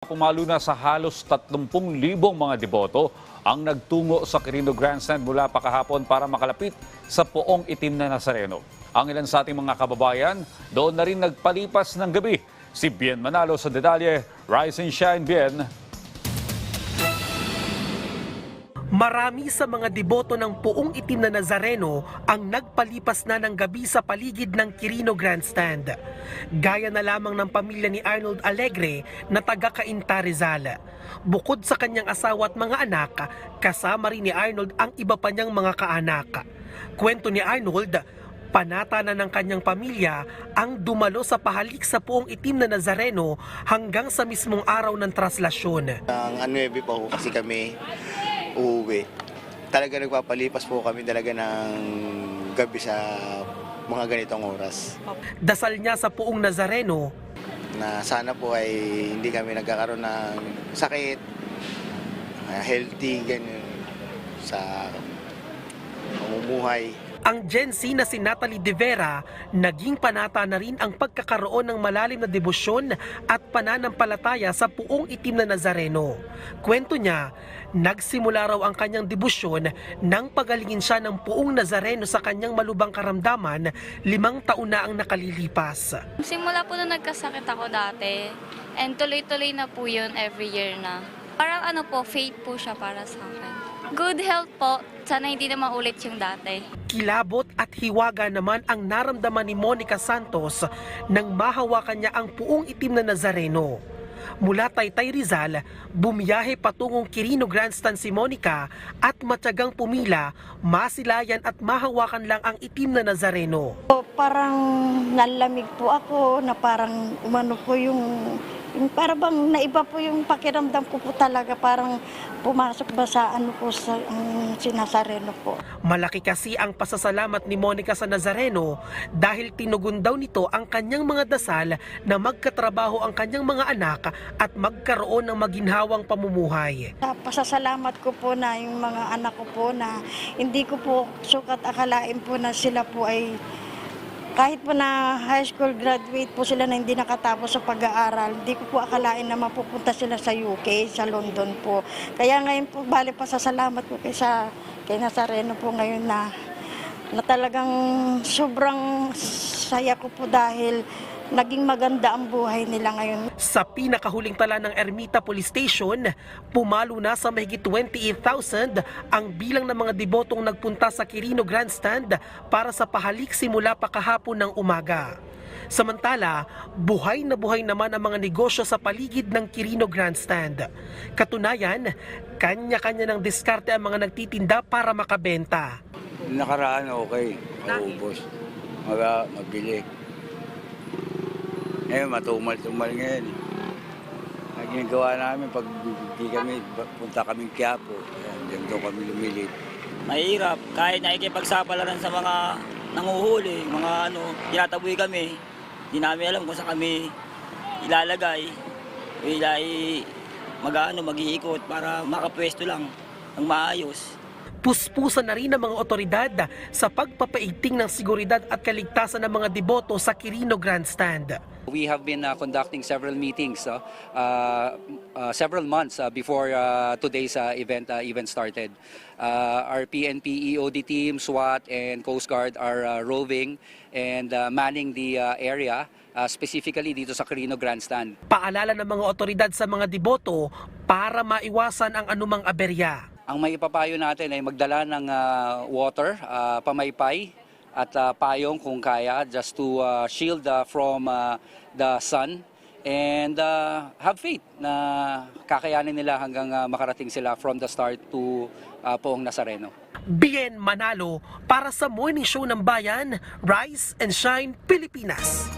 Pumalo na sa halos 30,000 mga deboto ang nagtungo sa Quirino Grandstand mula pa kahapon para makalapit sa poong itim na Nazareno. Ang ilan sa ating mga kababayan doon na rin nagpalipas ng gabi. Si Bien Manalo sa detalye. Rise and shine, Bien. Marami sa mga deboto ng puong itim na Nazareno ang nagpalipas na ng gabi sa paligid ng Quirino Grandstand. Gaya na lamang ng pamilya ni Arnold Alegre na taga Cainta Rizal. Bukod sa kanyang asawa at mga anak, kasama rin ni Arnold ang iba pa niyang mga kaanak. Kwento ni Arnold, panata na ng kanyang pamilya ang dumalo sa pahalik sa puong itim na Nazareno hanggang sa mismong araw ng traslasyon. Ang Anuebe pa ho kasi kami uuwi. Talaga nagpapalipas po kami talaga ng gabi sa mga ganitong oras. Dasal niya sa puong Nazareno, Na sana po ay hindi kami nagkakaroon ng sakit, ah, healthy, ganyan, sa pamumuhay. Ang Gen Z na si Natalie De Vera, naging panata na rin ang pagkakaroon ng malalim na debosyon at pananampalataya sa puong itim na Nazareno. Kwento niya, nagsimula raw ang kanyang debosyon nang pagalingin siya ng puong Nazareno sa kanyang malubang karamdaman limang taon na ang nakalilipas. Simula po na nagkasakit ako dati. And tuloy-tuloy na po yun every year na. Parang ano po, faith po siya para sa akin. Good health po. Sana hindi na maulit yung dati. Kilabot at hiwaga naman ang naramdaman ni Monica Santos nang mahawakan niya ang puong itim na Nazareno. Mula Taytay Rizal, bumiyahe patungong Quirino Grandstand si Monica at matyagang pumila, masilayan at mahawakan lang ang itim na Nazareno. Parang nalamig po ako na parang umano po yung, yung para bang naiba po yung pakiramdam ko po talaga parang pumasok ba sa ano po sa ang sinasareno po. Malaki kasi ang pasasalamat ni Monica sa Nazareno dahil tinugon daw nito ang kanyang mga dasal na magkatrabaho ang kanyang mga anak at magkaroon ng maginhawang pamumuhay. Sa pasasalamat ko po na yung mga anak ko po na hindi ko po sukat akalain po na sila po ay kahit po na high school graduate po sila na hindi nakatapos sa pag-aaral, hindi ko po akalain na mapupunta sila sa UK, sa London po. Kaya ngayon po, bali pa sa salamat ko kay, sa, kay Nazareno po ngayon na, na talagang sobrang saya ko po dahil naging maganda ang buhay nila ngayon. Sa pinakahuling tala ng Ermita Police Station, pumalo na sa mahigit 28,000 ang bilang ng mga debotong nagpunta sa Quirino Grandstand para sa pahalik simula pa kahapon ng umaga. Samantala, buhay na buhay naman ang mga negosyo sa paligid ng Quirino Grandstand. Katunayan, kanya-kanya ng diskarte ang mga nagtitinda para makabenta. Nakaraan okay, maubos. Maga, mabili. Eh, matumal-tumal ngayon. Ang ginagawa namin, pag di kami, punta kami Quiapo, yan, doon kami lumilit. mahirap. Kahit nakikipagsapalaran sa mga nanguhuli, mga ano, tinataboy kami. Hindi namin alam kung saan kami ilalagay. O ilay mag-ano, mag-iikot para makapwesto lang ng maayos. Puspusan na rin ng mga otoridad sa pagpapaigting ng seguridad at kaligtasan ng mga deboto sa Quirino Grandstand. We have been uh, conducting several meetings uh, uh, uh, several months uh, before uh, today's uh, event uh, even started. Uh, our PNP EOD team, SWAT, and Coast Guard are uh, roving and uh, manning the uh, area, uh, specifically dito sa Carino Grandstand. Paalala ng mga otoridad sa mga deboto para maiwasan ang anumang aberya. Ang may ipapayo natin ay magdala ng uh, water, uh, pamaypay, at uh, payong kung kaya just to uh, shield uh, from uh, the sun and uh, have faith na kakayanin nila hanggang uh, makarating sila from the start to uh, Poong Nazareno. Bien Manalo para sa Morning Show ng Bayan, Rise and Shine Pilipinas.